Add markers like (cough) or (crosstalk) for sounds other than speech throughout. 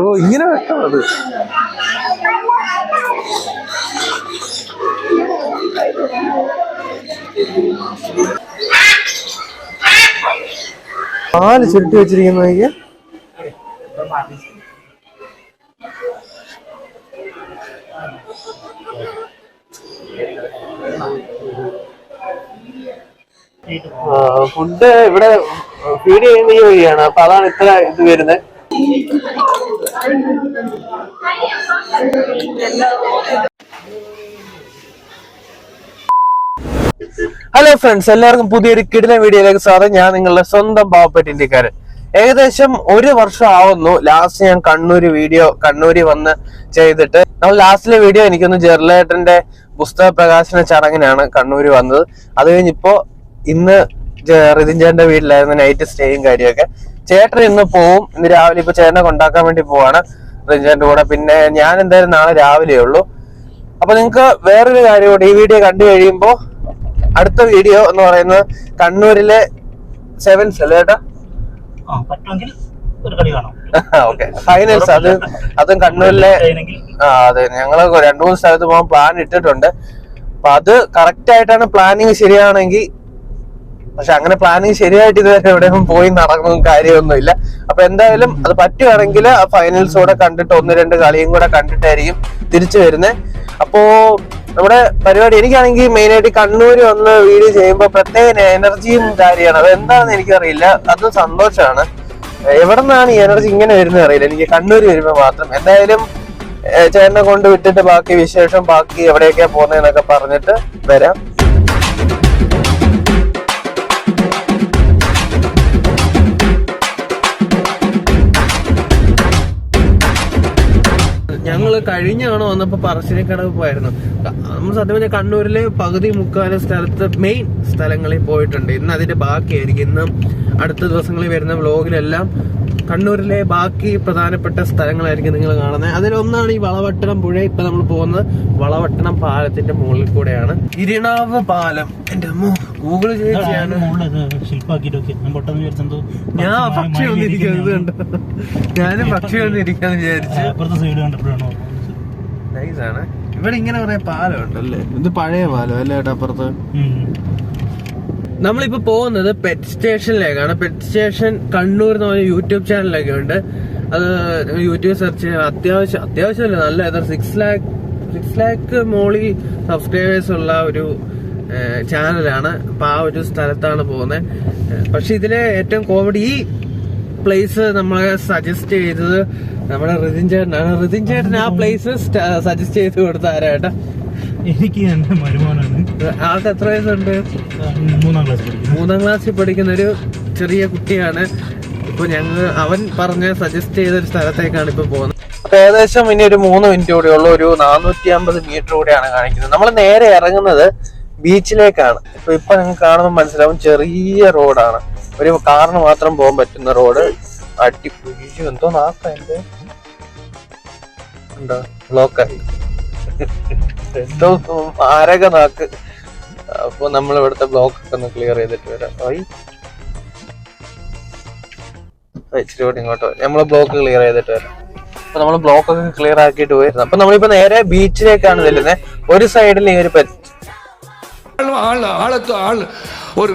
ഓ ഇങ്ങനെ വെക്കണം അത്. പാൽ ചുരുട്ടി വെച്ചിരിക്കുന്ന നോക്കിയാ. ഫുഡ് ഇവിടെ ഫീഡ് ചെയ്യുന്ന ഈ വഴിയാണ്. അപ്പൊ അതാണ് ഇത്ര ഇത് വരുന്നത്. ഹലോ ഫ്രണ്ട്സ് എല്ലാവർക്കും പുതിയൊരു കിടിലൻ വീഡിയോയിലേക്ക് സ്വാഗതം. ഞാൻ നിങ്ങളുടെ സ്വന്തം പാവപ്പെട്ട ഇന്ത്യക്കാരൻ. ഏകദേശം ഒരു വർഷം ആവുന്നു. ലാസ്റ്റ് ഞാൻ കണ്ണൂര് വീഡിയോ കണ്ണൂര് വന്ന് ചെയ്തിട്ട്. നമ്മൾ ലാസ്റ്റിലെ വീഡിയോ എനിക്കൊന്ന് ജെർലേട്ടന്റെ പുസ്തക പ്രകാശന ചടങ്ങിനാണ് കണ്ണൂര് വന്നത്. അത് കഴിഞ്ഞിപ്പോ ഇന്ന് ചേട്ടന്റെ വീട്ടിലായിരുന്നു നൈറ്റ് സ്റ്റേയും കാര്യമൊക്കെ. ചേട്ടൻ ഇന്ന് പോവും. ഇന്ന് രാവിലെ ഇപ്പൊ ചേട്ടനെ കൊണ്ടാക്കാൻ വേണ്ടി പോവാണ് റിജന്റെ കൂടെ. പിന്നെ ഞാൻ എന്തായാലും നാളെ രാവിലെ ഉള്ളൂ. അപ്പൊ നിങ്ങക്ക് വേറൊരു കാര്യം കൂടി ഈ വീഡിയോ കണ്ടു കഴിയുമ്പോ അടുത്ത വീഡിയോ എന്ന് പറയുന്നത് കണ്ണൂരിലെ സെവൻസ് അല്ലേ ചേട്ടാ? ഓക്കെ ഫൈനൽസ് (laughs) അത് അതും കണ്ണൂരിലെ ആ അതെ. ഞങ്ങൾ രണ്ടു മൂന്ന് സ്ഥലത്ത് പോകാൻ പ്ലാൻ ഇട്ടിട്ടുണ്ട്. അപ്പൊ അത് കറക്റ്റ് ആയിട്ടാണ് പ്ലാനിങ് ശരിയാണെങ്കിൽ പക്ഷെ അങ്ങനെ പ്ലാനിങ് ശരിയായിട്ട് ഇതുവരെ എവിടെയും പോയി നടക്കുന്ന കാര്യമൊന്നുമില്ല അപ്പൊ എന്തായാലും അത് പറ്റുവാണെങ്കിൽ ആ ഫൈനൽസ് കൂടെ കണ്ടിട്ട് ഒന്ന് രണ്ട് കളിയും കൂടെ കണ്ടിട്ടായിരിക്കും തിരിച്ചു വരുന്നത് അപ്പോ നമ്മുടെ പരിപാടി എനിക്കാണെങ്കിൽ മെയിൻ ആയിട്ട് കണ്ണൂര് വന്ന് വീഡിയോ ചെയ്യുമ്പോൾ പ്രത്യേക എനർജിയും കാര്യമാണ്. അത് എന്താണെന്ന് എനിക്കറിയില്ല. അത് സന്തോഷമാണ്. എവിടെ നിന്നാണ് ഈ എനർജി ഇങ്ങനെ വരുന്നത് അറിയില്ല. എനിക്ക് കണ്ണൂര് വരുമ്പോൾ മാത്രം. എന്തായാലും ചേട്ടനെ കൊണ്ട് വിട്ടിട്ട് ബാക്കി വിശേഷം ബാക്കി എവിടെയൊക്കെയാ പോകുന്നതെന്നൊക്കെ പറഞ്ഞിട്ട് വരാം. ഞങ്ങൾ കഴിഞ്ഞ തവണ വന്നപ്പോ പറശ്ശിനിക്കടവ് പോയായിരുന്നു. നമ്മൾ സത്യം പറഞ്ഞാൽ കണ്ണൂരിലെ പകുതി മുക്കാലും സ്ഥലത്ത് മെയിൻ സ്ഥലങ്ങളിൽ പോയിട്ടുണ്ട്. ഇന്ന് അതിന്റെ ബാക്കിയായിരിക്കും. ഇന്നും അടുത്ത ദിവസങ്ങളിൽ വരുന്ന വ്ലോഗിലെല്ലാം കണ്ണൂരിലെ ബാക്കി പ്രധാനപ്പെട്ട സ്ഥലങ്ങളായിരിക്കും നിങ്ങൾ കാണുന്നത്. അതിലൊന്നാണ് ഈ വളവട്ടണം പുഴ. ഇപ്പൊ നമ്മൾ പോകുന്നത് വളവട്ടണം പാലത്തിന്റെ മുകളിൽ കൂടെയാണ്. ഇരിണാവ് പാലം. എന്റെ അമ്മ ഗൂഗിൾ വെക്കും ഞാൻ പക്ഷി വന്നിരിക്കുന്നത് കണ്ടു. ഞാനും പക്ഷി വന്നിരിക്കാന്ന് വിചാരിച്ചു. അപ്പുറത്തെ സൈഡ് കണ്ടപ്പോഴാണ്? നൈസാണ് ഇവിടെ ഇങ്ങനെ കുറെ പാലം ഉണ്ടല്ലേ? ഇത് പഴയ പാലം അല്ലേ ഏട്ടാ അപ്പുറത്ത്? നമ്മളിപ്പോ പോകുന്നത് പെറ്റ് സ്റ്റേഷനിലേക്കാണ് പെറ്റ് സ്റ്റേഷൻ കണ്ണൂർ എന്ന് പറഞ്ഞ യൂട്യൂബ് ചാനലൊക്കെ ഉണ്ട്. അത് യൂട്യൂബ് സെർച്ച് ചെയ്യാൻ അത്യാവശ്യം അത്യാവശ്യമല്ല നല്ല ഏതാ സിക്സ് ലാക്ക് സിക്സ് ലാക്ക് മോളി സബ്സ്ക്രൈബേഴ്സ് ഉള്ള ഒരു ചാനലാണ് അപ്പൊ ആ ഒരു സ്ഥലത്താണ് പോകുന്നത്. പക്ഷെ ഇതിലെ ഏറ്റവും കോമഡി ഈ പ്ലേസ് നമ്മളെ സജസ്റ്റ് ചെയ്തത് നമ്മുടെ റിതിൻ ചേട്ടനാണ്. റിതിൻ ചേട്ടൻ ആ പ്ലേസ് സജസ്റ്റ് ചെയ്ത് കൊടുത്ത ആരാട്ടാ എനിക്ക് എന്റെ മരുമോനാണ്. ആൾക്ക് എത്ര വയസ്സുണ്ട്? മൂന്നാം ക്ലാസ് മൂന്നാം ക്ലാസ്സിൽ പഠിക്കുന്ന ഒരു ചെറിയ കുട്ടിയാണ്. ഇപ്പൊ ഞങ്ങൾ അവൻ പറഞ്ഞ സജസ്റ്റ് ചെയ്ത ഒരു സ്ഥലത്തേക്കാണ് ഇപ്പൊ പോകുന്നത്. അപ്പൊ ഏകദേശം ഇനി ഒരു മൂന്ന് മിനിറ്റ് കൂടെ ഉള്ള. ഒരു നാനൂറ്റി അമ്പത് മീറ്റർ കൂടെയാണ് കാണിക്കുന്നത്. നമ്മൾ നേരെ ഇറങ്ങുന്നത് ബീച്ചിലേക്കാണ്. ഇപ്പൊ ഇപ്പൊ നിങ്ങൾ കാണുമ്പോൾ മനസ്സിലാവും ചെറിയ റോഡാണ്. ഒരു കാറിന് മാത്രം പോകാൻ പറ്റുന്ന റോഡ്. അടിപൊളി. എന്തോ നാക്ക എന്റെ ഉണ്ടോ? ബ്ലോക്കായി എന്തോ ആരക നാക്ക്? അപ്പൊ നമ്മൾ ഇവിടുത്തെ ബ്ലോക്ക് ഒക്കെ ഒന്ന് ക്ലിയർ ചെയ്തിട്ട് വരാം. ഓയ്. ഇച്ചിരി കൂടി ഇങ്ങോട്ട് നമ്മൾ ബ്ലോക്ക് ക്ലിയർ ചെയ്തിട്ട് വരാം. അപ്പൊ നമ്മൾ ബ്ലോക്ക് ഒക്കെ ക്ലിയർ ആക്കിയിട്ട് പോയിരുന്നു. അപ്പൊ നമ്മളിപ്പോ നേരെ ബീച്ചിലേക്കാണ് ചെല്ലുന്നത് ഒരു സൈഡിൽ ഈ ഒരു ഒരു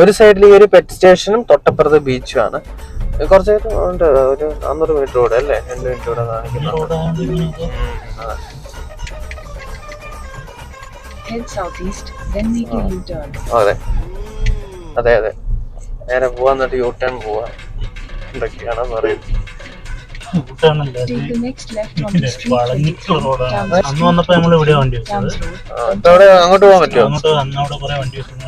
ഒരു സൈഡിൽ ഈ ഒരു പെറ്റ് സ്റ്റേഷനും തൊട്ടപ്പുറത്ത് ബീച്ചും ആണ്. കുറച്ച് ഉണ്ട്. ഒരു നാന്നൂറ് മീറ്റർ കൂടെ അല്ലേ? രണ്ട് മിനിറ്റ് കൂടെ കാണിക്കുന്നുണ്ട്. Head southeast, then make a U-turn. അതെ. അതെ അതെ. നേരെ പോവാ എന്നിട്ട് യൂ ടേൺ പോവാ എന്തൊക്കെയാണ് പറയുന്നത് Take the next left on the street. when വളഞ്ഞിട്ടുള്ള റോഡാണ് അന്ന് വന്നപ്പോ നമ്മൾ ഇവിടെ വണ്ടി വെച്ചത്. Road. ആ, ഇപ്പൊ അവിടെ അങ്ങോട്ട് പോകാൻ പറ്റുമോ? അങ്ങോട്ട് അന്ന് അവിടെ കുറെ വണ്ടി വെച്ചത്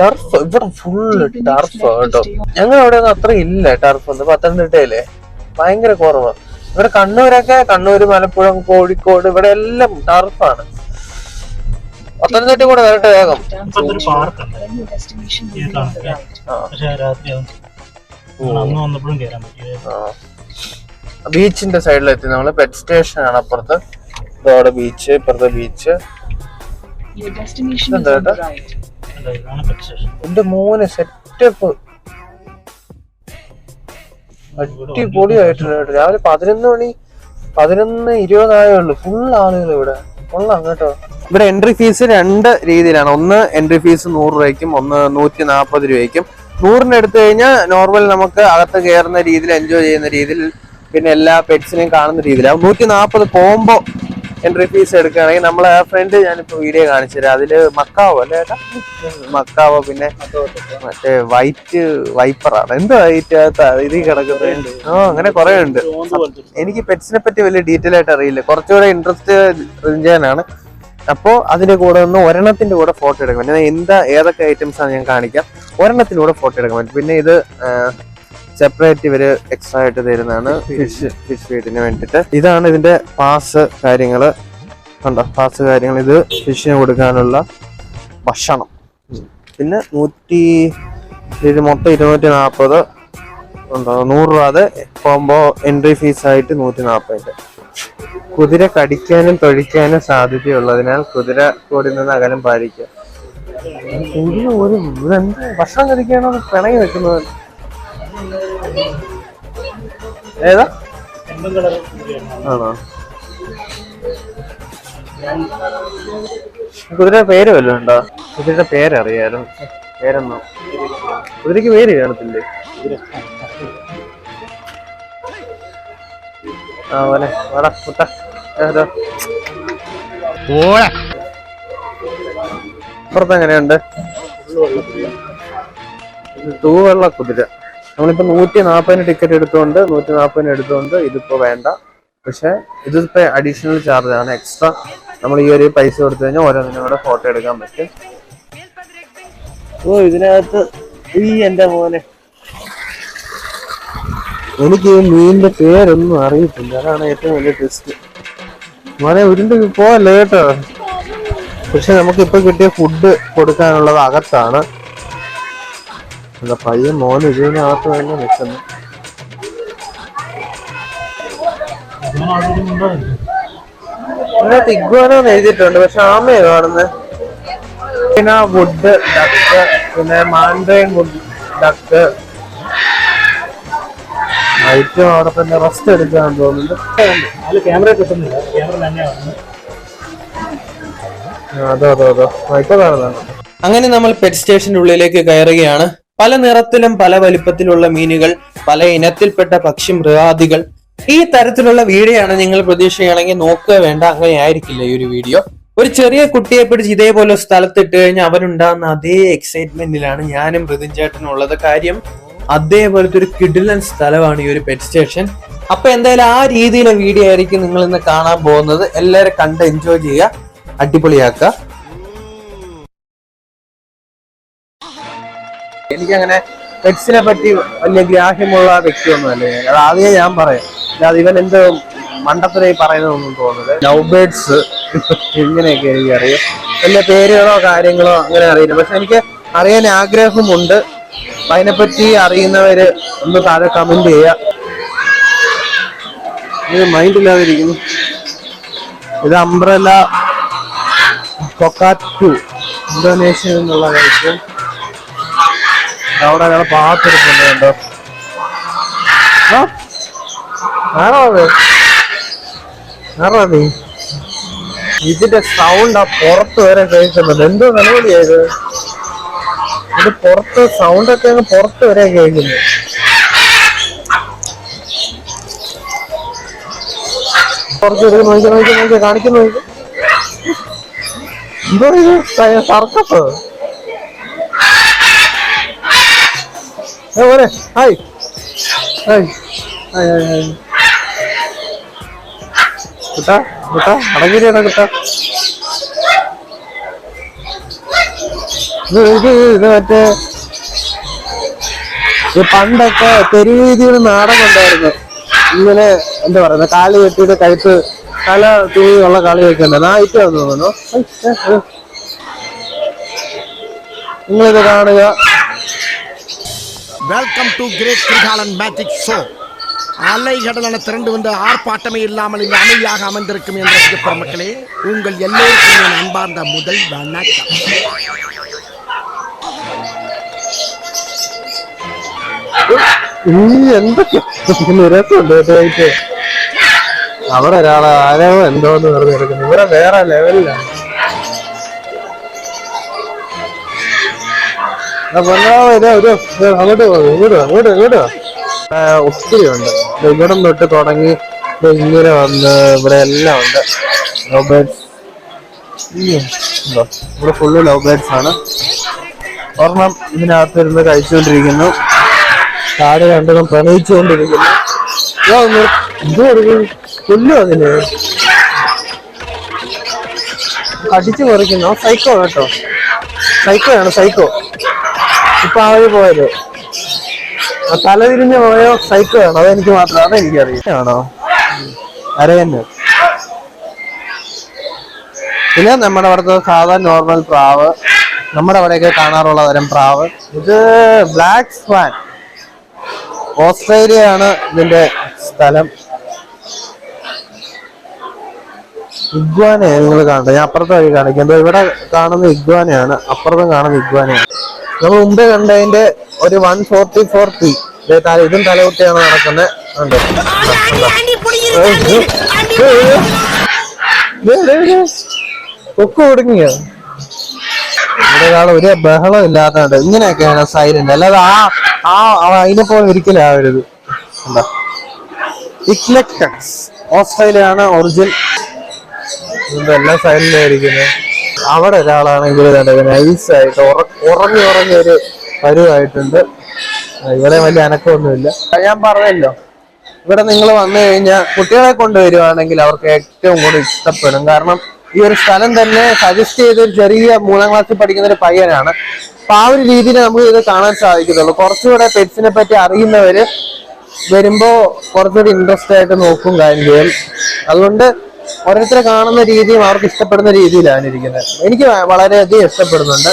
ടർഫ് ഇവിടെ ഫുള്ള് ടർഫ് കേട്ടോ. ഞങ്ങൾ അവിടെ ഒന്നും അത്ര ഇല്ല ടർഫ് ഒന്നും പത്തനംതിട്ടയിലെ. ഭയങ്കര കുറവ്. ഇവിടെ കണ്ണൂരൊക്കെ കണ്ണൂര് മലപ്പുറം കോഴിക്കോട് ഇവിടെ എല്ലാം ടർഫാണ്. പത്തനംതിട്ട കൂടെ വരട്ടെ വേഗം. ബീച്ചിന്റെ സൈഡിലെത്തി. നമ്മൾ പെറ്റ് സ്റ്റേഷൻ ആണ് അപ്പുറത്ത്. ഇതോടെ ബീച്ച് ഇപ്പുറത്തെ ബീച്ച് Your destination is എന്താ എന്റെ മോന് സെറ്റപ്പ് അടിപൊളിയായിട്ടുണ്ട് രാവിലെ പതിനൊന്ന് മണി പതിനൊന്ന് ഇരുപതായേ ഉള്ളൂ. ഫുൾ ആളുകൾ ഇവിടെ. കൊള്ളാം കേട്ടോ. ഇവിടെ എൻട്രി ഫീസ് രണ്ട് രീതിയിലാണ്. ഒന്ന് എൻട്രി ഫീസ് നൂറ് രൂപയ്ക്കും ഒന്ന് നൂറ്റി നാൽപ്പത് രൂപയ്ക്കും. നൂറിന് എടുത്തു കഴിഞ്ഞാൽ നോർമൽ നമുക്ക് അകത്ത് കയറുന്ന രീതിയിൽ എൻജോയ് ചെയ്യുന്ന രീതിയിൽ പിന്നെ എല്ലാ പെറ്റ്സിനെയും കാണുന്ന രീതിയിലാവും. നൂറ്റി നാൽപ്പത് കോംബോ എൻട്രി ഫീസ് എടുക്കുകയാണെങ്കിൽ നമ്മൾ ആ ഫ്രണ്ട് ഞാനിപ്പോ വീഡിയോ കാണിച്ചു തരാം. അതിൽ മക്കാവോ അല്ലേ മക്കാവോ പിന്നെ മറ്റേ വൈറ്റ് വൈപ്പറാണ് എന്ത് വൈറ്റ് ഇതിൽ കിടക്കുന്നത്? ആ അങ്ങനെ കുറെ ഉണ്ട്. എനിക്ക് പെറ്റ്സിനെ പറ്റി വലിയ ഡീറ്റെയിൽ ആയിട്ട് അറിയില്ല. കുറച്ചുകൂടെ ഇൻട്രസ്റ്റ് റിഞ്ചാനാണ്. അപ്പോ അതിന്റെ കൂടെ ഒന്ന് ഒരെണ്ണത്തിന്റെ കൂടെ ഫോട്ടോ എടുക്കാൻ പറ്റും. എന്താ ഏതൊക്കെ ഐറ്റംസ് ആണ് ഞാൻ കാണിക്കാം? ഒരെണ്ണത്തിന്റെ കൂടെ ഫോട്ടോ എടുക്കാൻ പറ്റും. പിന്നെ ഇത് സെപ്പറേറ്റ് ഇവർ എക്സ്ട്രാ ആയിട്ട് തരുന്നതാണ് ഫിഷ് ഫിഷ് ഫീഡിന് വേണ്ടിയിട്ട്. ഇതാണ് ഇതിന്റെ പാസ് കാര്യങ്ങൾ. കണ്ടോ? പാസ് കാര്യങ്ങൾ ഇത് ഫിഷിന് കൊടുക്കാനുള്ള ഭക്ഷണം. പിന്നെ നൂറ്റി ഇത് മൊത്തം ഇരുന്നൂറ്റി നാൽപ്പത് ഉണ്ടോ നൂറ് രൂപ. അത് കോമ്പോ എൻട്രി ഫീസ് ആയിട്ട് നൂറ്റി നാൽപ്പത് കുതിര കടിക്കാനും തൊഴിക്കാനും സാധ്യതയുള്ളതിനാൽ കുതിര കൂടി നിന്ന് അകലം പാലിക്കുക. ഒരു ഭക്ഷണം കഴിക്കാനോ പിണങ്ങി വെക്കുന്നത് ഏതാ? ആണോ? കുതിരയുടെ പേര് വല്ലതും ഉണ്ടോ? കുതിരയുടെ പേരറിയാലും പേരെന്നോ കുതിരക്ക് പേര് കാണത്തില്ലേ? ആ പോലെ വാടാ മുട്ട. അപ്പുറത്ത് എങ്ങനെയുണ്ട്? തൂവെള്ള കുതിര. നമ്മളിപ്പോ നൂറ്റി നാൽപ്പതിന് ടിക്കറ്റ് എടുത്തുകൊണ്ട് നൂറ്റി നാൽപ്പതിന് എടുത്തുകൊണ്ട് ഇതിപ്പോൾ വേണ്ട. പക്ഷേ ഇതിപ്പോൾ അഡീഷണൽ ആണ്. എക്സ്ട്രാ നമ്മൾ ഈ ഒരു പൈസ കൊടുത്തു കഴിഞ്ഞാൽ ഓരോന്നിനും കൂടെ ഫോട്ടോ എടുക്കാൻ പറ്റും. ഓ ഇതിനകത്ത് ഈ എന്റെ മോനെ. എനിക്ക് ഈ മീനിന്റെ പേരൊന്നും അറിയത്തില്ല. അതാണ് ഏറ്റവും വലിയ ടെസ്റ്റ് മോനെ ഉരുണ്ട് പോവല്ലേ കേട്ടോ പക്ഷെ നമുക്ക് ഇപ്പൊ കിട്ടിയ ഫുഡ് കൊടുക്കാനുള്ളത് അകത്താണ്. എന്താ പയ്യൻ മോൻ ഇതിനകത്ത് തന്നെ നിൽക്കുന്നു. ഇതിനകത്ത് ഇഗ്വാനോന്ന് എഴുതിയിട്ടുണ്ട് പക്ഷെ ആമയെ കാണുന്നത് പിന്നെ വുഡ് ഡക്ക് പിന്നെ മാൻഡ്രൈൻ വുഡ് ഡക്ക് ഐറ്റം അവിടെ തന്നെ റെസ്റ്റ് എടുക്കാൻ തോന്നുന്നുണ്ട്. ക്യാമറ കിട്ടുന്നില്ല ക്യാമറ തന്നെയാണ് ആ, അതോ അതോ അതോ. ആ, ഇപ്പൊ കാണുന്നതാണ്? അങ്ങനെ നമ്മൾ പെറ്റ് സ്റ്റേഷന്റെ ഉള്ളിലേക്ക് കയറുകയാണ്. പല നിറത്തിലും പല വലിപ്പത്തിലുള്ള മീനുകൾ പല ഇനത്തിൽപ്പെട്ട പക്ഷി മൃഗാദികൾ. ഈ തരത്തിലുള്ള വീഡിയോ ആണ് നിങ്ങൾ പ്രതീക്ഷിക്കുകയാണെങ്കിൽ നോക്കുക വേണ്ട അങ്ങനെ ആയിരിക്കില്ല ഈ ഒരു വീഡിയോ. ഒരു ചെറിയ കുട്ടിയെ പിടിച്ച് ഇതേപോലെ സ്ഥലത്ത് ഇട്ട് കഴിഞ്ഞാൽ അവരുണ്ടാകുന്ന അതേ എക്സൈറ്റ്മെന്റിലാണ് ഞാനും മൃദുൻ ചേട്ടനും ഉള്ളത്. കാര്യം അതേപോലത്തെ ഒരു കിഡിലൻ സ്ഥലമാണ് ഈ ഒരു പെറ്റ് സ്റ്റേഷൻ അപ്പൊ എന്തായാലും ആ രീതിയിലെ വീഡിയോ ആയിരിക്കും നിങ്ങൾ ഇന്ന് കാണാൻ പോകുന്നത്. എല്ലാവരും കണ്ട് എൻജോയ് ചെയ്യുക അടിപൊളിയാക്കുക. എനിക്കങ്ങനെ പെറ്റ്സിനെ പറ്റി വലിയ ഗ്രാഹ്യമുള്ള വ്യക്തിയൊന്നുമല്ല അല്ലേ അത് ആദ്യമേ ഞാൻ പറയാം. അല്ലാതെ ഇവൻ എന്ത് മണ്ടത്തിനായി പറയുന്നതൊന്നും തോന്നുന്നത് ലവ് ബേഡ്സ് ഇങ്ങനെയൊക്കെ എനിക്ക് അറിയാം വലിയ പേരുകളോ കാര്യങ്ങളോ അങ്ങനെ അറിയില്ല. പക്ഷെ എനിക്ക് അറിയാൻ ആഗ്രഹമുണ്ട്. അതിനെപ്പറ്റി അറിയുന്നവര് ഒന്ന് താഴെ കമന്റ് ചെയ്യുക ഇത് മൈൻഡ് ഇല്ലാതിരിക്കുന്നു. ഇത് അംബ്രല കൊക്കാറ്റു ഇന്തോനേഷ്യ എന്നുള്ള കഴിക്കും അവിടെ ഞങ്ങൾ പാത്തെടുക്കുന്നുണ്ട്? ആണോ അത്? ആണോ നീ? ഇതിന്റെ സൗണ്ട് ആ പുറത്ത് വരെ കേൾക്കുന്നുണ്ട്. എന്തോ നിലവിളിയത് ഇത്? പുറത്ത് സൗണ്ട് ഒക്കെ അങ്ങ് പുറത്ത് വരെ കേൾക്കുന്നു നോക്കി കാണിക്കുന്നു എന്തോ ഇത്? സർക്കസ്? മോനെ hi. Hi. Hi hi hi. കുട്ടാ കുട്ടാ അടങ്ങിയിട്ടാ കുട്ടാ. ഇത് ഇത് മറ്റേ പണ്ടൊക്കെ തെരുവീതിയിൽ നാടകം ഉണ്ടായിരുന്നു. ഇങ്ങനെ എന്താ പറയുന്നത് കാൽ കെട്ടിയിട്ട് കഴുത്ത് തല തൂങ്ങിയുള്ള കളി വെക്കുന്നത് ആ ഐറ്റം തോന്നുന്നു. നിങ്ങളിത് കാണുക. welcome to great Girikalan magic show அலைகடலான திரண்டு வந்து ஆர்ப்பாட்டமே இல்லாமல் இங்கு அமைதியாக அமர்ந்திருக்கும் என்ற ரசிக மக்களே உங்கள் எல்லோருக்கும் என் அன்பார்ந்த முதல் வணக்கம் ഈ എന്തൊക്കെ രസമുണ്ട് കേട്ടോ അവിടെ ഒരാളെ ആരോ എന്തോന്ന് പറഞ്ഞു കിടക്കുന്നു ഇവിടെ വേറെ ലെവലിലാണ് ഒത്തിരി ഉണ്ട്. ഇവിടം തൊട്ട് തുടങ്ങി ഇങ്ങനെ വന്ന് ഇവിടെ എല്ലാം ഉണ്ട്. ലവ് ബേർഡ്സ് ഇവിടെ ഫുള്ള് ലവ് ബേർഡ്സ് ആണ്. ഒരെണ്ണം ഇതിനകത്ത് ഇരുന്ന് കഴിച്ചുകൊണ്ടിരിക്കുന്നു. താഴെ രണ്ടെണ്ണം പ്രണയിച്ചുകൊണ്ടിരിക്കുന്നു. അടിച്ചു മറിക്കുന്നു. സൈക്കോ കേട്ടോ. സൈക്കോ ആണ് സൈക്കോ ഇപ്പൊ അവർ പോയത്. തല തിരിഞ്ഞ് പോയോ സൈക്കിൾ ആണോ? അതെനിക്ക് മാത്രം അതെനിക്കറിയാം ആണോ അരയന്നെ പിന്നെ നമ്മുടെ അവിടുത്തെ സാധാരണ നോർമൽ പ്രാവ്. നമ്മുടെ അവിടെയൊക്കെ കാണാറുള്ള തരം പ്രാവ്. ഇത് ബ്ലാക്ക് സ്വാൻ ഓസ്ട്രേലിയ ആണ് ഇതിന്റെ സ്ഥലം. ഇഗ്വാനയാണ് നിങ്ങൾ കാണുന്നത്. ഞാൻ അപ്പുറത്തെ വഴി കാണിക്കുന്നത് ഇവിടെ കാണുന്ന ഇഗ്വാനയാണ്. അപ്പുറത്തും കാണുന്ന ഇഗ്വാനയാണ്. നമ്മൾ മുമ്പേ കണ്ടതിന്റെ ഒരു വൺ ഫോർട്ടി ഫോർ പി ഇതും തലകുട്ടിയാണ് നടക്കുന്നത് കൊക്ക് ഒടുങ്ങിയോ ഇവിടെ ഒരു ബഹളം ഇല്ലാത്തതുണ്ട് ഇങ്ങനെയൊക്കെയാണ് സൈലന്റ്. അല്ലാതെ ആ ആ- അതിനെ പോലെ ഒരിക്കലും ആവരുത്. എന്താ ഇക്ലെക്ടക്സ് ഓസ്ട്രേലിയ ആണ് ഒറിജിൻ. ഇതെല്ലാം സൈലന്റ് ആയിരിക്കുന്നത് അവിടെ ഒരാളാണെങ്കിൽ നൈസായിട്ട് ഉറങ്ങി ഉറങ്ങി ഒരു പരുവായിട്ടുണ്ട് ഇവിടെ വലിയ അനക്കമൊന്നുമില്ല. ഞാൻ പറഞ്ഞല്ലോ. ഇവിടെ നിങ്ങൾ വന്നു കഴിഞ്ഞാൽ കുട്ടികളെ കൊണ്ടുവരുവാണെങ്കിൽ അവർക്ക് ഏറ്റവും കൂടുതൽ ഇഷ്ടപ്പെടും. കാരണം ഈ ഒരു സ്ഥലം തന്നെ സജസ്റ്റ് ചെയ്ത ഒരു ചെറിയ മൂന്നാം ക്ലാസ്സിൽ പഠിക്കുന്ന ഒരു പയ്യനാണ്. അപ്പൊ ആ ഒരു രീതിയിൽ നമുക്ക് ഇത് കാണാൻ സാധിക്കത്തുള്ളൂ. കുറച്ചുകൂടെ പെറ്റ്സിനെ പറ്റി അറിയുന്നവര് വരുമ്പോ കുറച്ചുകൂടി ഇൻട്രസ്റ്റ് ആയിട്ട് നോക്കും കാര്യം അതുകൊണ്ട് ഓരോരുത്തരെ കാണുന്ന രീതിയും അവർക്ക് ഇഷ്ടപ്പെടുന്ന രീതിയിലാണ് ഇരിക്കുന്നത്. എനിക്ക് വളരെയധികം ഇഷ്ടപ്പെടുന്നുണ്ട്.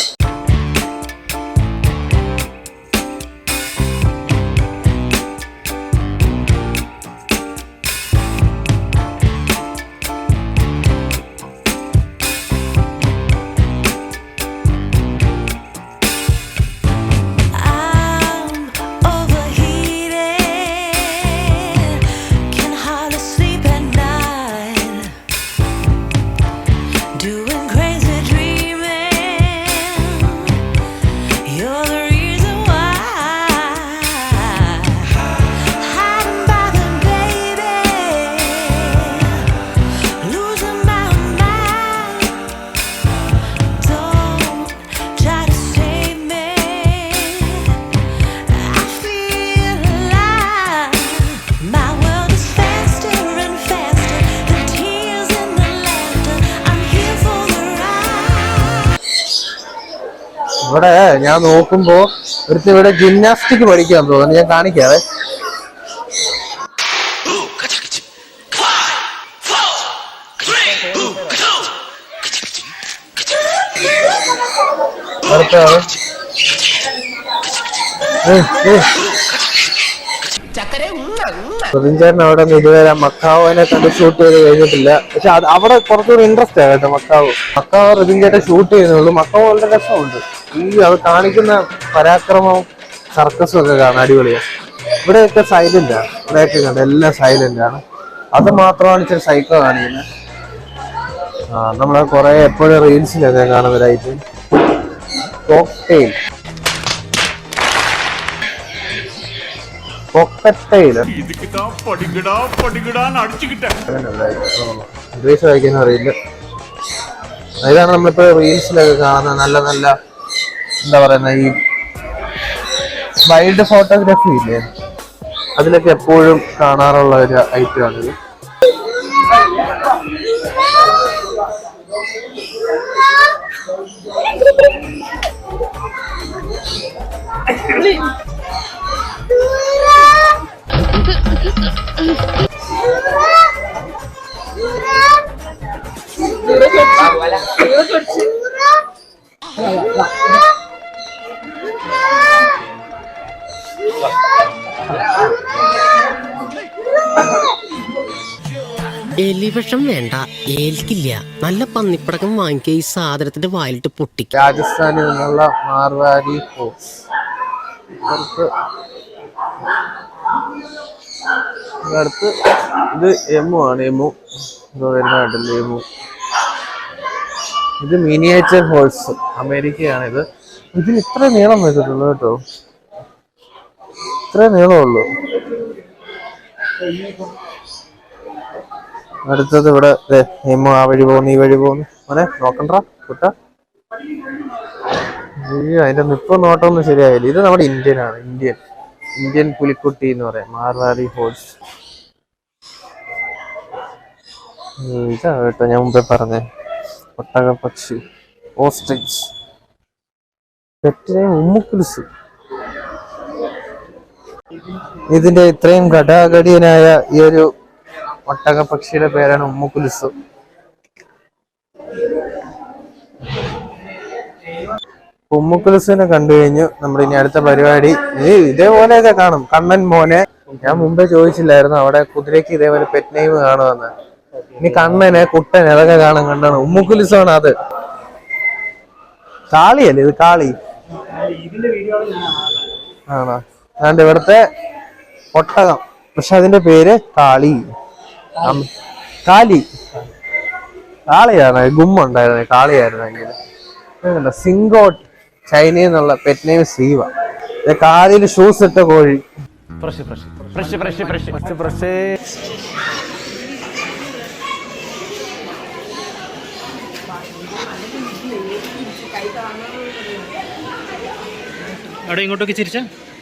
ഞാൻ നോക്കുമ്പോ ഒരുത്തി ഇവിടെ ജിംനാസ്റ്റിക് പഠിക്കാൻ തോന്നുന്നു ഞാൻ കാണിക്കാതെ അടുത്ത ആൾ. ഉം, ഉം. പ്രതിഞ്ചേട്ടൻ അവിടെ ഇതുവരെ മക്കാവിനെ കണ്ട് ഷൂട്ട് ചെയ്ത് കഴിഞ്ഞിട്ടില്ല. പക്ഷെ അവിടെ കുറച്ചുകൂടി ഇൻട്രസ്റ്റ് ആണ് കേട്ടോ മക്കാവ്. മക്കാവ് പ്രതിഞ്ചേട്ടൻ ഷൂട്ട് ചെയ്യുന്നുള്ളൂ. മക്കാവ് വളരെ രസമുണ്ട്. ഈ അത് കാണിക്കുന്ന പരാക്രമം സർക്കസും ഒക്കെ കാണാൻ അടിപൊളിയാണ് ഇവിടെയൊക്കെ സൈലന്റ് ആണ് ഇവിടെയൊക്കെ കണ്ട് എല്ലാം സൈലന്റ് ആണ്. അത് മാത്രമാണ് ഇച്ചിരി സൈക്കോ കാണിക്കുന്നത്. ആ നമ്മളെ കുറെ എപ്പോഴും റീൽസിലൊക്കെ കാണുന്നവരായിട്ട്. കോക്ടെയിൽ ഇംഗ്ലീഷ് വായിക്കാൻ അറിയില്ല. ഇതാണ് നമ്മളിപ്പോ റീൽസിലൊക്കെ കാണുന്ന നല്ല നല്ല എന്താ പറയുന്ന ഈ വൈൽഡ് ഫോട്ടോഗ്രാഫി ഇല്ലേ? അതിലൊക്കെ എപ്പോഴും കാണാറുള്ള ഒരു ഐറ്റം ആണിത് എലിവിഷം വേണ്ട ഏൽക്കില്ല. നല്ല പന്നിപ്പടക്കം വാങ്ങിക്കുക ഈ സാധനത്തിന്റെ വായിലിട്ട് പൊട്ടി. രാജസ്ഥാനിൽ നിന്നുള്ള മാർവാരി ഫോക്സ് അടുത്ത് ഇത് എമു ആണ് എമു ഇതോ വരുന്ന കണ്ടില്ലേ എമു ഇത് മിനിയേച്ചർ ഹോഴ്സ് അമേരിക്കയാണ് ഇത്. ഇതിന് ഇത്ര നീളം വെച്ചിട്ടുള്ളൂ കേട്ടോ. ഇത്ര നീളമുള്ളൂ അടുത്തത് ഇവിടെ എമു ആ വഴി പോകുന്നു ഈ വഴി പോകുന്നു. മോനെ നോക്കണ്ട കുട്ട. അയ്യോ അതിന്റെ നിപ്പ് നോട്ടമൊന്നും ശരിയായില്ല. ഇത് നമ്മുടെ ഇന്ത്യൻ ആണ് ഇന്ത്യൻ. ഇന്ത്യൻ പുലിക്കുട്ടി എന്ന് പറയാം. മാർവാടി ഹോഴ്സ് ഇതാ കേട്ടോ ഞാൻ മുമ്പേ പറഞ്ഞേ. ഒട്ടക പക്ഷി. ഓസ്ട്രിച്ച് പെറ്റിനെ ഉമ്മുക്കുലുസ്. ഇതിന്റെ ഇത്രയും ഘടാഘടിയനായ ഈ ഒരു ഒട്ടക പക്ഷിയുടെ പേരാണ് ഉമ്മുക്കുലുസ്. ഉമ്മുക്കുലുസിനെ കണ്ടു കഴിഞ്ഞു. നമ്മുടെ ഇനി അടുത്ത പരിപാടി. ഈ ഇതേപോലെയൊക്കെ കാണും. കണ്ണൻ മോനെ. ഞാൻ മുമ്പേ ചോദിച്ചില്ലായിരുന്നു. അവിടെ കുതിരയ്ക്ക് ഇതേപോലെ പെറ്റ് നെയിം കാണുമെന്ന് ഇനി കണ്ണനെ കുട്ടൻ അതൊക്കെ കാണാൻ കണ്ടാണ്. ഉമ്മുക്കുലിസാണ് അത്. കാളിയല്ലേ ഇത്? കാളി. ആണോ? അതുകൊണ്ട് ഇവിടുത്തെ ഒട്ടകം. പക്ഷെ അതിന്റെ പേര് കാളി. കാലി. കാളിയാണ്? ഗുമ്മുണ്ടായിരുന്നേ കാളിയായിരുന്നെങ്കിൽ. സിങ്കോട്ട്. ചൈനയിൽ എന്നുള്ള പെറ്റ് നെയിം സീവ. കാലിൽ ഷൂസ് ഇട്ട കോഴി. അവിടെ ഇങ്ങോട്ടൊക്കെ ഫ്രഷ് ഫ്രഷ് ഫ്രഷ് ഫ്രഷ് മുന്നേ ഞാൻ കണ്ട വീഡിയോ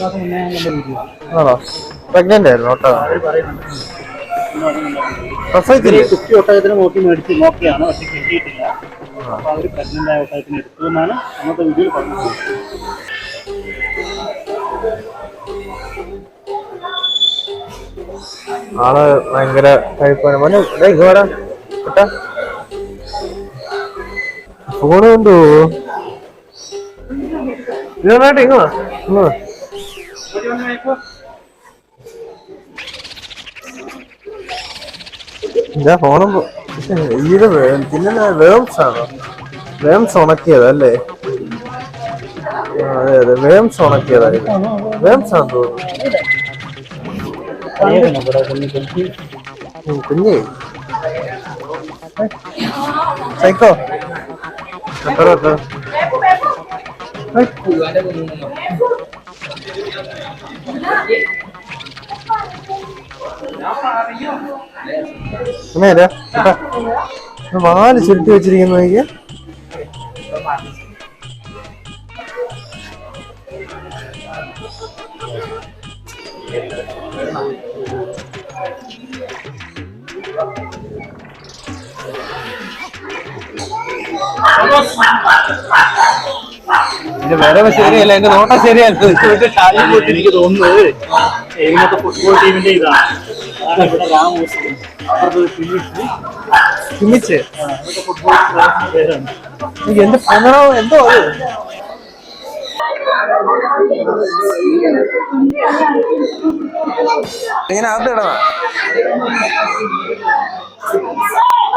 ആണോ? പ്രഗ്നന്റ് ആയിരുന്നു ഒട്ടകം പ്രസവിച്ചില്ലേ? കുട്ടി ഒട്ടകത്തിന് നോക്കി മേടിച്ച് നോക്കിയാണ് പക്ഷെ കിട്ടിയിട്ടില്ല. അപ്പൊ അവർ പ്രഗ്നന്റ് ആയ ഒട്ടകത്തിന് എടുത്തു എന്നാണ് അന്നത്തെ വീഡിയോയിൽ പറഞ്ഞത്. ആൾ ഭയങ്കര കഴിപ്പാണ് മോനെ കുട്ടാ ഫോണ് കൊണ്ടു ഇങ്ങോട്ട് ഇങ്ങോ ഇങ്ങോ ഇതാ ഫോണും ഇത് പിന്നെ വേംസ് ആണോ. വേംസ് ഉണക്കിയതല്ലേ? അതെ അതെ വേംസ് ഉണക്കിയതായിരുന്നു. വേംസ് ആണെന്ന് തോന്നുന്നു. കുഞ്ഞേ. സൈക്കോ. എത്ര എത്ര? വാൽ ചുരുട്ടി വെച്ചിരിക്കുന്ന നോക്കിയ എന്റെ വരവ് ശരിയല്ല എന്റെ നോട്ടം ശരിയല്ല. എനിക്ക് തോന്നുന്നത് ഇന്നത്തെ ഫുട്ബോൾ ടീമിന്റെ ഇതാണ്. ഇവിടെ രാമോസ് ചിമ്മിച്ച് ഫുട്ബോൾ പേരാണ്. എനിക്ക് എന്ത് പണോ എന്തോ അത്? ഇങ്ങനെ അകത്ത് ഇടണ. കേട്ടോ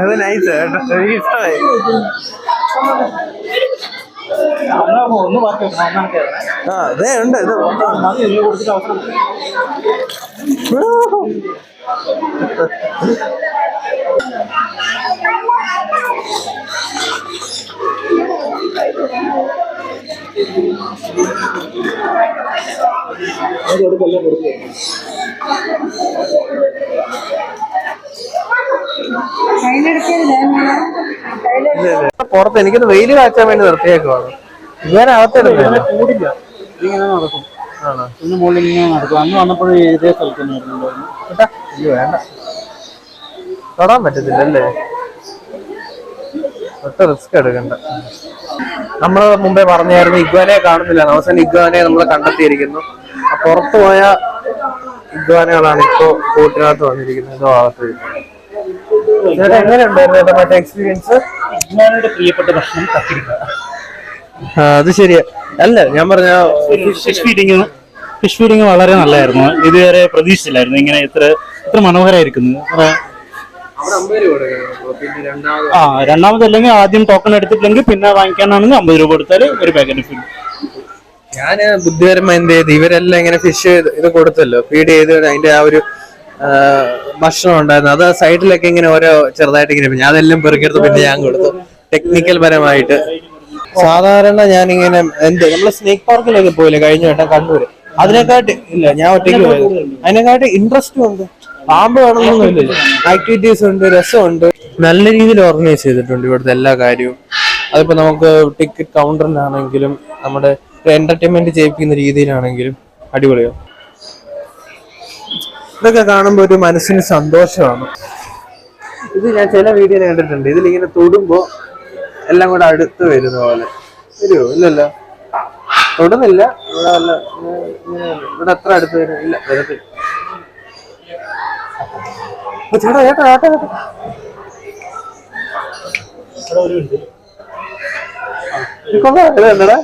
അത് നൈസ് കേട്ടോ. എനിക്ക് ഇഷ്ടമായി ആ അതെ ഉണ്ട് ഇത്. അത് കൊടുത്തിട്ട് അവസരം പുറത്ത് എനിക്കൊന്ന് വെയിൽ കാച്ചാൻ വേണ്ടി നിർത്തിയേക്കുവാണ്. ഇതുവരെ അകത്തെടുത്തില്ല കൂടില്ല. നടക്കും. ആണോ? ഇതിന് മുകളിൽ ഇങ്ങനെ നടക്കും. അന്ന് വന്നപ്പോഴും ഇതേ സ്ഥലത്ത് വേണ്ട. തൊടാൻ പറ്റത്തില്ല അല്ലേ ഒട്ടും റിസ്ക് എടുക്കണ്ട. നമ്മൾ മുമ്പേ പറഞ്ഞായിരുന്നു ഇഗ്വാനെ കാണുന്നില്ല. അവസാനം ഇഗ്വാനെ നമ്മൾ കണ്ടെത്തിയിരിക്കുന്നു. പുറത്തു പോയ ഇഗ്വാനകളാണ് ഇപ്പോ കൂട്ടിനകത്ത് വന്നിരിക്കുന്നത്. ഇതോ ഭാഗത്ത് ചേട്ടാ എങ്ങനെയുണ്ടായിരുന്നു ചേട്ടാ മറ്റേ എക്സ്പീരിയൻസ് ഇഗ്വാനയുടെ പ്രിയപ്പെട്ട ഭക്ഷണം കത്തിരിക്ക. അത് ശരിയാ. അല്ല ഞാൻ പറഞ്ഞ ഫിഷ് ഫീഡിങ് ഫിഷ് ഫീഡിങ് വളരെ നല്ലായിരുന്നു. ഇതുവരെ പ്രതീക്ഷിച്ചില്ലായിരുന്നു. ഇങ്ങനെ ഇത്ര ഇത്ര മനോഹരമായിരിക്കുന്നു ആ രണ്ടാമത് അല്ലെങ്കിൽ ആദ്യം ടോക്കൺ എടുത്തിട്ടില്ലെങ്കിൽ പിന്നെ വാങ്ങിക്കാനാണെങ്കിൽ അമ്പത് രൂപ കൊടുത്താൽ ഒരു പാക്കറ്റ് ഫിൽ ഞാൻ ബുദ്ധിപരമായി എന്ത് ചെയ്ത് ഇവരെല്ലാം ഇങ്ങനെ ഫിഷ് ഇത് കൊടുത്തല്ലോ. ഫീഡ് ചെയ്ത് അതിന്റെ ആ ഒരു ഭക്ഷണം ഉണ്ടായിരുന്നു. അത് സൈഡിലൊക്കെ ഇങ്ങനെ ഓരോ ചെറുതായിട്ട് ഇങ്ങനെ ഞാൻ അതെല്ലാം പെറുക്കിയെടുത്ത് പിന്നെ ഞാൻ കൊടുത്തു. ടെക്നിക്കൽ പരമായിട്ട്. സാധാരണ ഞാൻ ഇങ്ങനെ എന്ത് നമ്മൾ സ്നേക്ക് പാർക്കിലൊക്കെ പോയില്ലേ കഴിഞ്ഞ വട്ടം കണ്ണൂര്? അതിനെക്കാട്ടി ഇല്ല ഞാൻ ഒറ്റയ്ക്ക് പോയത്. അതിനെക്കാട്ടി ഇൻട്രസ്റ്റ് ഉണ്ട് പാമ്പ് കാണുന്നൊന്നുമില്ല. ആക്ടിവിറ്റീസ് ഉണ്ട് രസമുണ്ട്. നല്ല രീതിയിൽ ഓർഗനൈസ് ചെയ്തിട്ടുണ്ട് ഇവിടുത്തെ എല്ലാ കാര്യവും. അതിപ്പോ നമുക്ക് ടിക്കറ്റ് കൗണ്ടറിലാണെങ്കിലും നമ്മുടെ എന്റർടൈൻമെന്റ് ചെയ്യിപ്പിക്കുന്ന രീതിയിലാണെങ്കിലും അടിപൊളിയോ ഇതൊക്കെ കാണുമ്പോൾ ഒരു മനസ്സിന് സന്തോഷമാണ്. ഇത് ഞാൻ ചില വീഡിയോ കണ്ടിട്ടുണ്ട്. ഇതിലിങ്ങനെ തൊടുമ്പോ എല്ലാം കൂടെ അടുത്ത് വരുന്ന പോലെ. വരുമോ ഇല്ലല്ലോ. തൊടുന്നില്ല. ഇവിടെ ഇവിടെ അത്ര അടുത്ത് വരും ഇല്ല വരത്തില്ല. ചേട്ടാ ചേട്ടാ ചേട്ടാ ചേട്ടാ. എന്താടാ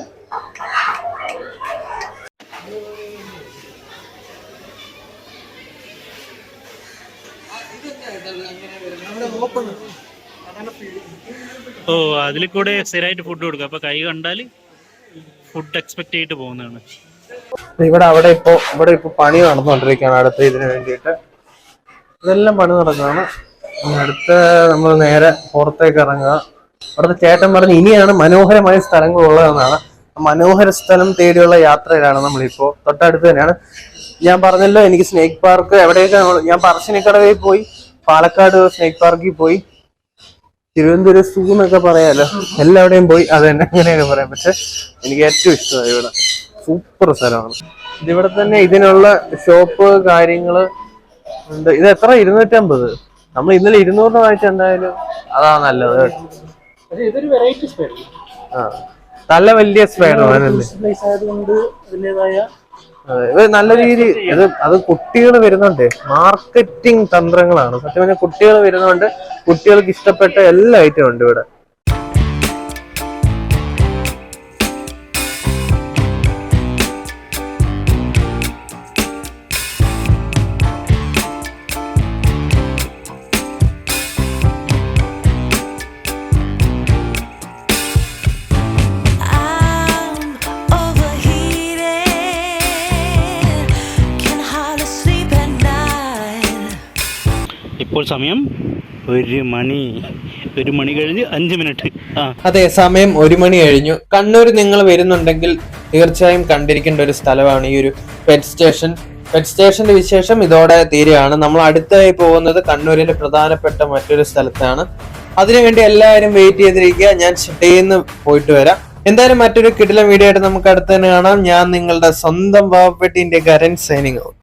ഓ അതിൽ കൂടെ സ്ഥിരമായിട്ട് ഫുഡ് കൊടുക്കും. അപ്പൊ കൈ കണ്ടാൽ ഫുഡ് എക്സ്പെക്ട് ചെയ്തിട്ട് പോകുന്നതാണ്. ഇവിടെ അവിടെ ഇപ്പോ ഇവിടെ ഇപ്പൊ പണി നടന്നുകൊണ്ടിരിക്കുകയാണ്. അടുത്ത ഇതിനു വേണ്ടിയിട്ട് ഇതെല്ലാം പണി നടക്കുകയാണ് അടുത്ത നമ്മൾ നേരെ പുറത്തേക്ക് ഇറങ്ങുക. അവിടുത്തെ ചേട്ടൻ പറഞ്ഞ് ഇനിയാണ് മനോഹരമായ സ്ഥലങ്ങൾ ഉള്ളതെന്നാണ് മനോഹര സ്ഥലം തേടിയുള്ള യാത്രയിലാണ് നമ്മളിപ്പോ. തൊട്ടടുത്ത് തന്നെയാണ്. ഞാൻ പറഞ്ഞല്ലോ എനിക്ക് സ്നേക്ക് പാർക്ക് എവിടെയൊക്കെ ഞാൻ പറശ്ശിനിക്കടവിൽ പോയി പാലക്കാട് സ്നേക്ക് പാർക്കിൽ പോയി. തിരുവനന്തപുരം സൂ എന്നൊക്കെ പറയാമല്ലോ എല്ലാവിടെയും പോയി. അത് തന്നെ അങ്ങനെയൊക്കെ പറയാം പക്ഷെ എനിക്ക് ഏറ്റവും ഇഷ്ടമായി ഇവിടെ. സൂപ്പർ സ്ഥലമാണ്. ഇതിവിടെ തന്നെ ഇതിനുള്ള ഷോപ്പ് കാര്യങ്ങൾ ഉണ്ട്. ഇത് എത്ര? ഇരുന്നൂറ്റമ്പത്. നമ്മൾ ഇന്നലെ ഇരുന്നൂറിന് വാങ്ങിച്ച എന്തായാലും അതാ നല്ലത്. ഇതൊരു വെറൈറ്റി ആ. നല്ല വലിയ ആയതുകൊണ്ട് ഇത് നല്ല രീതി ഇത് അത് കുട്ടികൾ വരുന്നുണ്ട്. മാർക്കറ്റിംഗ് തന്ത്രങ്ങളാണ്. സത്യം പറഞ്ഞാൽ കുട്ടികൾ വരുന്നുണ്ട്. കുട്ടികൾക്ക് ഇഷ്ടപ്പെട്ട എല്ലാ ഐറ്റം ഉണ്ട് ഇവിടെ. സമയം ഒരു മണി ഒരു മണി കഴിഞ്ഞ് അഞ്ച് മിനിറ്റ്. അതെ സമയം ഒരു മണി കഴിഞ്ഞു. കണ്ണൂർ നിങ്ങൾ വരുന്നുണ്ടെങ്കിൽ തീർച്ചയായും കണ്ടിരിക്കേണ്ട ഒരു സ്ഥലമാണ് ഈ ഒരു പെറ്റ് സ്റ്റേഷൻ പെറ്റ് സ്റ്റേഷന്റെ വിശേഷം ഇതോടെ തീരുകയാണ്. നമ്മൾ അടുത്തായി പോകുന്നത് കണ്ണൂരിലെ പ്രധാനപ്പെട്ട മറ്റൊരു സ്ഥലത്താണ്. അതിനുവേണ്ടി എല്ലാവരും വെയിറ്റ് ചെയ്തിരിക്കുക. ഞാൻ ഷിട്ടയിൽ പോയിട്ട് വരാം. എന്തായാലും മറ്റൊരു കിടിലം വീഡിയോ ആയിട്ട് നമുക്ക് അടുത്ത് തന്നെ കാണാം. ഞാൻ നിങ്ങളുടെ സ്വന്തം പാവപ്പെട്ടി ഇന്ത്യക്കാരൻ സൈനിങ്